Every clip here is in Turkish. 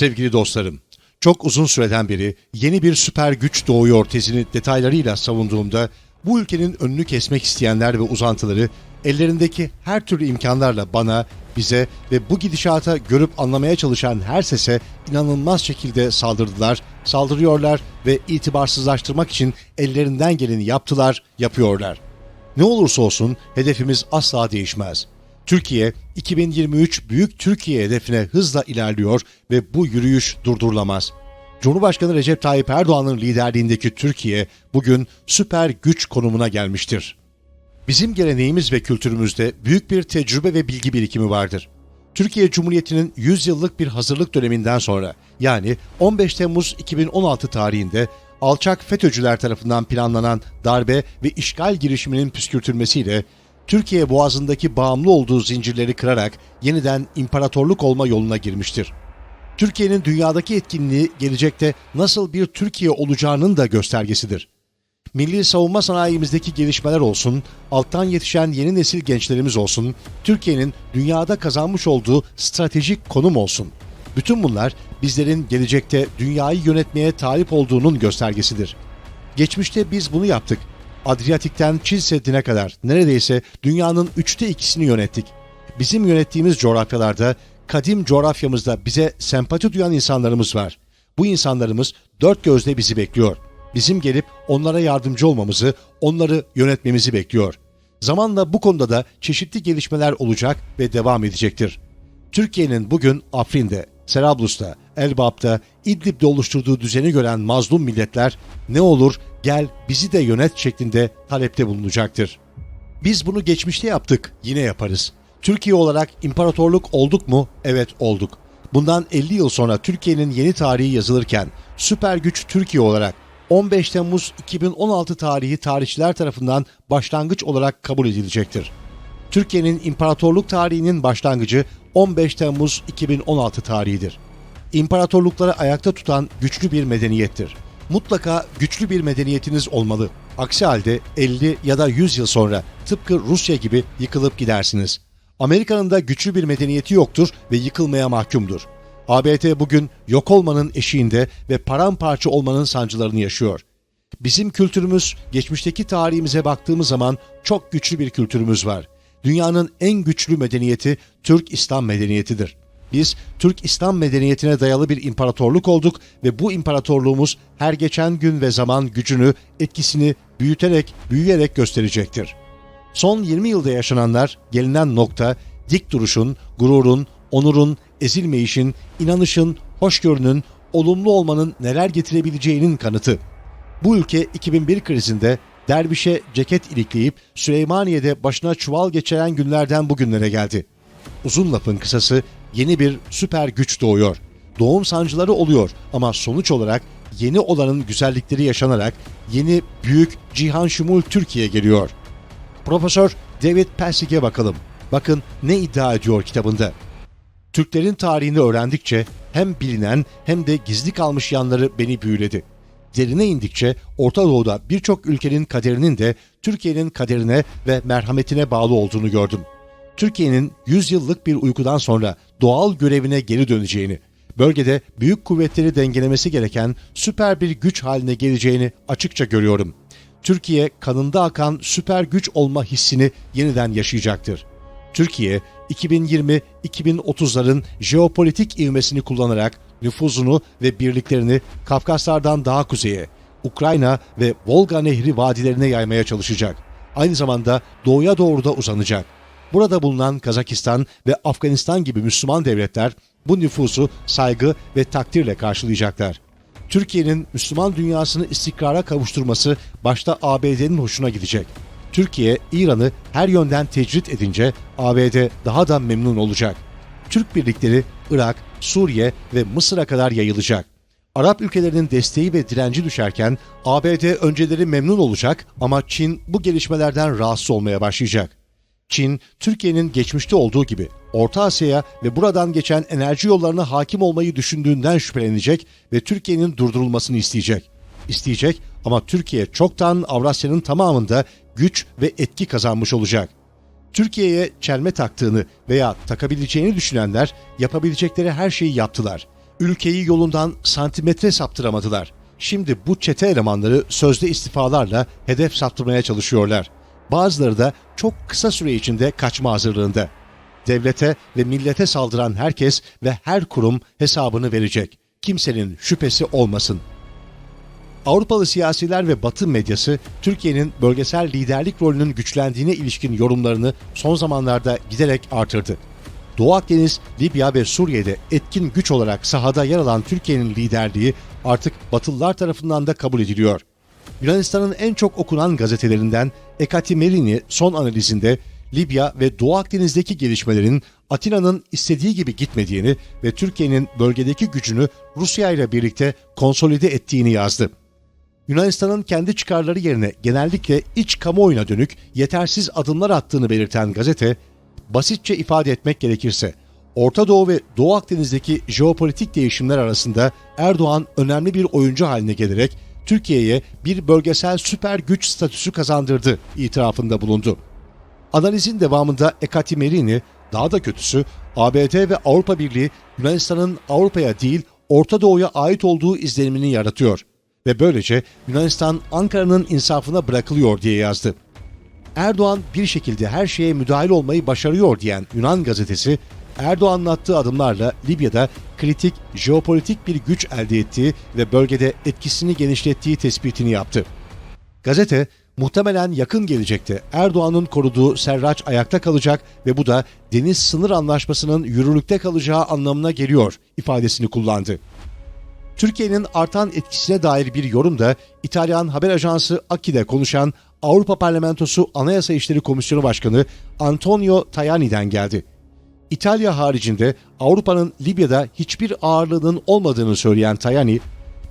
Sevgili dostlarım, çok uzun süreden beri yeni bir süper güç doğuyor tezini detaylarıyla savunduğumda bu ülkenin önünü kesmek isteyenler ve uzantıları ellerindeki her türlü imkanlarla bana, bize ve bu gidişata görüp anlamaya çalışan her sese inanılmaz şekilde saldırdılar, saldırıyorlar ve itibarsızlaştırmak için ellerinden geleni yaptılar, yapıyorlar. Ne olursa olsun hedefimiz asla değişmez. Türkiye 2023 Büyük Türkiye hedefine hızla ilerliyor ve bu yürüyüş durdurulamaz. Cumhurbaşkanı Recep Tayyip Erdoğan'ın liderliğindeki Türkiye bugün süper güç konumuna gelmiştir. Bizim geleneğimiz ve kültürümüzde büyük bir tecrübe ve bilgi birikimi vardır. Türkiye Cumhuriyeti'nin 100 yıllık bir hazırlık döneminden sonra yani 15 Temmuz 2016 tarihinde alçak FETÖ'cüler tarafından planlanan darbe ve işgal girişiminin püskürtülmesiyle Türkiye boğazındaki bağımlı olduğu zincirleri kırarak yeniden imparatorluk olma yoluna girmiştir. Türkiye'nin dünyadaki etkinliği gelecekte nasıl bir Türkiye olacağının da göstergesidir. Milli savunma sanayimizdeki gelişmeler olsun, alttan yetişen yeni nesil gençlerimiz olsun, Türkiye'nin dünyada kazanmış olduğu stratejik konum olsun. Bütün bunlar bizlerin gelecekte dünyayı yönetmeye talip olduğunun göstergesidir. Geçmişte biz bunu yaptık. Adriyatik'ten Çin Seddi'ne kadar neredeyse dünyanın üçte ikisini yönettik. Bizim yönettiğimiz coğrafyalarda, kadim coğrafyamızda bize sempati duyan insanlarımız var. Bu insanlarımız dört gözle bizi bekliyor. Bizim gelip onlara yardımcı olmamızı, onları yönetmemizi bekliyor. Zamanla bu konuda da çeşitli gelişmeler olacak ve devam edecektir. Türkiye'nin bugün Afrin'de, Serablus'ta, Elbap'ta, İdlib'de oluşturduğu düzeni gören mazlum milletler ne olur gel bizi de yönet şeklinde talepte bulunacaktır. Biz bunu geçmişte yaptık, yine yaparız. Türkiye olarak imparatorluk olduk mu? Evet olduk. Bundan 50 yıl sonra Türkiye'nin yeni tarihi yazılırken süper güç Türkiye olarak 15 Temmuz 2016 tarihi tarihçiler tarafından başlangıç olarak kabul edilecektir. Türkiye'nin imparatorluk tarihinin başlangıcı 15 Temmuz 2016 tarihidir. İmparatorlukları ayakta tutan güçlü bir medeniyettir. Mutlaka güçlü bir medeniyetiniz olmalı. Aksi halde 50 ya da 100 yıl sonra tıpkı Rusya gibi yıkılıp gidersiniz. Amerika'nın da güçlü bir medeniyeti yoktur ve yıkılmaya mahkumdur. ABD bugün yok olmanın eşiğinde ve paramparça olmanın sancılarını yaşıyor. Bizim kültürümüz, geçmişteki tarihimize baktığımız zaman çok güçlü bir kültürümüz var. Dünyanın en güçlü medeniyeti Türk İslam medeniyetidir. Biz Türk İslam medeniyetine dayalı bir imparatorluk olduk ve bu imparatorluğumuz her geçen gün ve zaman gücünü, etkisini büyüterek, büyüyerek gösterecektir. Son 20 yılda yaşananlar, gelinen nokta, dik duruşun, gururun, onurun, ezilmeyişin, inanışın, hoşgörünün, olumlu olmanın neler getirebileceğinin kanıtı. Bu ülke 2001 krizinde dervişe ceket ilikleyip Süleymaniye'de başına çuval geçiren günlerden bugünlere geldi. Uzun lafın kısası yeni bir süper güç doğuyor. Doğum sancıları oluyor ama sonuç olarak yeni olanın güzellikleri yaşanarak yeni büyük cihan şumul Türkiye geliyor. Profesör David Pessig'e bakalım. Bakın ne iddia ediyor kitabında. Türklerin tarihini öğrendikçe hem bilinen hem de gizli kalmış yanları beni büyüledi. Derine indikçe Orta Doğu'da birçok ülkenin kaderinin de Türkiye'nin kaderine ve merhametine bağlı olduğunu gördüm. Türkiye'nin 100 yıllık bir uykudan sonra doğal görevine geri döneceğini, bölgede büyük kuvvetleri dengelemesi gereken süper bir güç haline geleceğini açıkça görüyorum. Türkiye kanında akan süper güç olma hissini yeniden yaşayacaktır. Türkiye 2020-2030'ların jeopolitik ivmesini kullanarak nüfuzunu ve birliklerini Kafkaslardan daha kuzeye, Ukrayna ve Volga Nehri vadilerine yaymaya çalışacak. Aynı zamanda doğuya doğru da uzanacak. Burada bulunan Kazakistan ve Afganistan gibi Müslüman devletler bu nüfusu saygı ve takdirle karşılayacaklar. Türkiye'nin Müslüman dünyasını istikrara kavuşturması başta ABD'nin hoşuna gidecek. Türkiye, İran'ı her yönden tecrit edince ABD daha da memnun olacak. Türk birlikleri Irak, Suriye ve Mısır'a kadar yayılacak. Arap ülkelerinin desteği ve direnci düşerken ABD önceleri memnun olacak ama Çin bu gelişmelerden rahatsız olmaya başlayacak. Çin, Türkiye'nin geçmişte olduğu gibi Orta Asya'ya ve buradan geçen enerji yollarına hakim olmayı düşündüğünden şüphelenecek ve Türkiye'nin durdurulmasını isteyecek. İsteyecek ama Türkiye çoktan Avrasya'nın tamamında güç ve etki kazanmış olacak. Türkiye'ye çelme taktığını veya takabileceğini düşünenler yapabilecekleri her şeyi yaptılar. Ülkeyi yolundan santimetre saptıramadılar. Şimdi bu çete elemanları sözde istifalarla hedef saptırmaya çalışıyorlar. Bazıları da çok kısa süre içinde kaçma hazırlığında. Devlete ve millete saldıran herkes ve her kurum hesabını verecek. Kimsenin şüphesi olmasın. Avrupalı siyasiler ve Batı medyası Türkiye'nin bölgesel liderlik rolünün güçlendiğine ilişkin yorumlarını son zamanlarda giderek artırdı. Doğu Akdeniz, Libya ve Suriye'de etkin güç olarak sahada yer alan Türkiye'nin liderliği artık Batılılar tarafından da kabul ediliyor. Yunanistan'ın en çok okunan gazetelerinden Ekati Merini son analizinde Libya ve Doğu Akdeniz'deki gelişmelerin Atina'nın istediği gibi gitmediğini ve Türkiye'nin bölgedeki gücünü Rusya ile birlikte konsolide ettiğini yazdı. Yunanistan'ın kendi çıkarları yerine genellikle iç kamuoyuna dönük yetersiz adımlar attığını belirten gazete, basitçe ifade etmek gerekirse, Orta Doğu ve Doğu Akdeniz'deki jeopolitik değişimler arasında Erdoğan önemli bir oyuncu haline gelerek Türkiye'ye bir bölgesel süper güç statüsü kazandırdı itirafında bulundu. Analizin devamında Ekati Merini, daha da kötüsü ABD ve Avrupa Birliği Yunanistan'ın Avrupa'ya değil Orta Doğu'ya ait olduğu izlenimini yaratıyor ve böylece Yunanistan Ankara'nın insafına bırakılıyor diye yazdı. Erdoğan bir şekilde her şeye müdahil olmayı başarıyor diyen Yunan gazetesi, Erdoğan'ın attığı adımlarla Libya'da kritik jeopolitik bir güç elde ettiği ve bölgede etkisini genişlettiği tespitini yaptı. Gazete, muhtemelen yakın gelecekte Erdoğan'ın koruduğu Serraç ayakta kalacak ve bu da deniz sınır anlaşmasının yürürlükte kalacağı anlamına geliyor ifadesini kullandı. Türkiye'nin artan etkisine dair bir yorum da İtalyan haber ajansı Aki'de konuşan Avrupa Parlamentosu Anayasa İşleri Komisyonu Başkanı Antonio Tajani'den geldi. İtalya haricinde Avrupa'nın Libya'da hiçbir ağırlığının olmadığını söyleyen Tajani,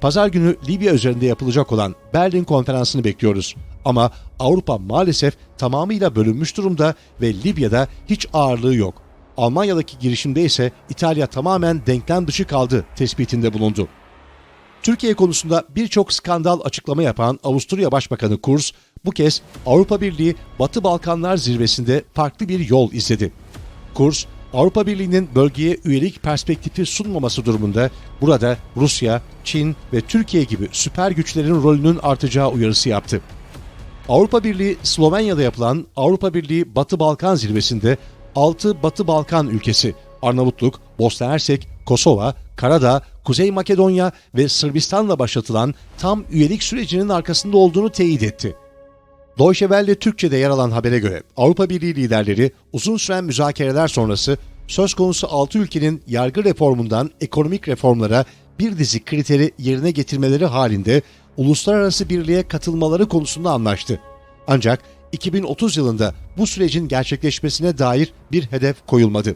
pazar günü Libya üzerinde yapılacak olan Berlin konferansını bekliyoruz. Ama Avrupa maalesef tamamıyla bölünmüş durumda ve Libya'da hiç ağırlığı yok. Almanya'daki girişimde ise İtalya tamamen denklem dışı kaldı tespitinde bulundu. Türkiye konusunda birçok skandal açıklama yapan Avusturya Başbakanı Kurz, bu kez Avrupa Birliği Batı Balkanlar zirvesinde farklı bir yol izledi. Kurz, Avrupa Birliği'nin bölgeye üyelik perspektifi sunmaması durumunda burada Rusya, Çin ve Türkiye gibi süper güçlerin rolünün artacağı uyarısı yaptı. Avrupa Birliği Slovenya'da yapılan Avrupa Birliği Batı Balkan zirvesinde 6 Batı Balkan ülkesi Arnavutluk, Bosna Hersek, Kosova, Karadağ, Kuzey Makedonya ve Sırbistan'la başlatılan tam üyelik sürecinin arkasında olduğunu teyit etti. Deutsche Welle Türkçe'de yer alan habere göre Avrupa Birliği liderleri uzun süren müzakereler sonrası söz konusu 6 ülkenin yargı reformundan ekonomik reformlara bir dizi kriteri yerine getirmeleri halinde uluslararası birliğe katılmaları konusunda anlaştı. Ancak 2030 yılında bu sürecin gerçekleşmesine dair bir hedef koyulmadı.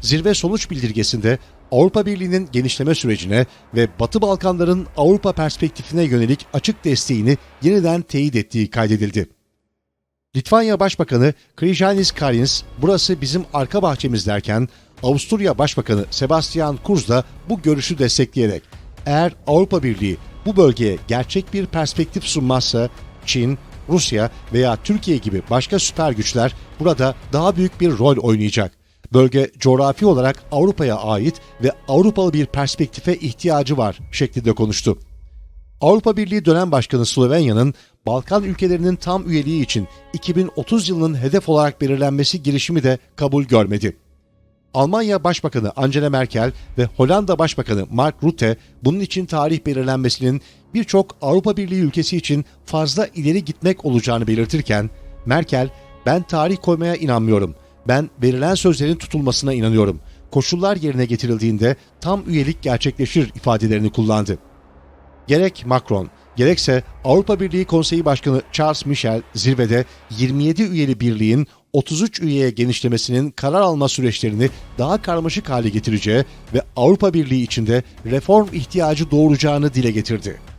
Zirve sonuç bildirgesinde Avrupa Birliği'nin genişleme sürecine ve Batı Balkanların Avrupa perspektifine yönelik açık desteğini yeniden teyit ettiği kaydedildi. Litvanya Başbakanı Krijanis Karins, burası bizim arka bahçemiz derken, Avusturya Başbakanı Sebastian Kurz da bu görüşü destekleyerek, eğer Avrupa Birliği bu bölgeye gerçek bir perspektif sunmazsa, Çin, Rusya veya Türkiye gibi başka süper güçler burada daha büyük bir rol oynayacak. Bölge coğrafi olarak Avrupa'ya ait ve Avrupalı bir perspektife ihtiyacı var şeklinde konuştu. Avrupa Birliği dönem başkanı Slovenya'nın Balkan ülkelerinin tam üyeliği için 2030 yılının hedef olarak belirlenmesi girişimi de kabul görmedi. Almanya Başbakanı Angela Merkel ve Hollanda Başbakanı Mark Rutte bunun için tarih belirlenmesinin birçok Avrupa Birliği ülkesi için fazla ileri gitmek olacağını belirtirken Merkel ben tarih koymaya inanmıyorum. Ben verilen sözlerin tutulmasına inanıyorum. Koşullar yerine getirildiğinde tam üyelik gerçekleşir ifadelerini kullandı. Gerek Macron, gerekse Avrupa Birliği Konseyi Başkanı Charles Michel zirvede 27 üyeli birliğin 33 üyeye genişlemesinin karar alma süreçlerini daha karmaşık hale getireceği ve Avrupa Birliği içinde reform ihtiyacı doğuracağını dile getirdi.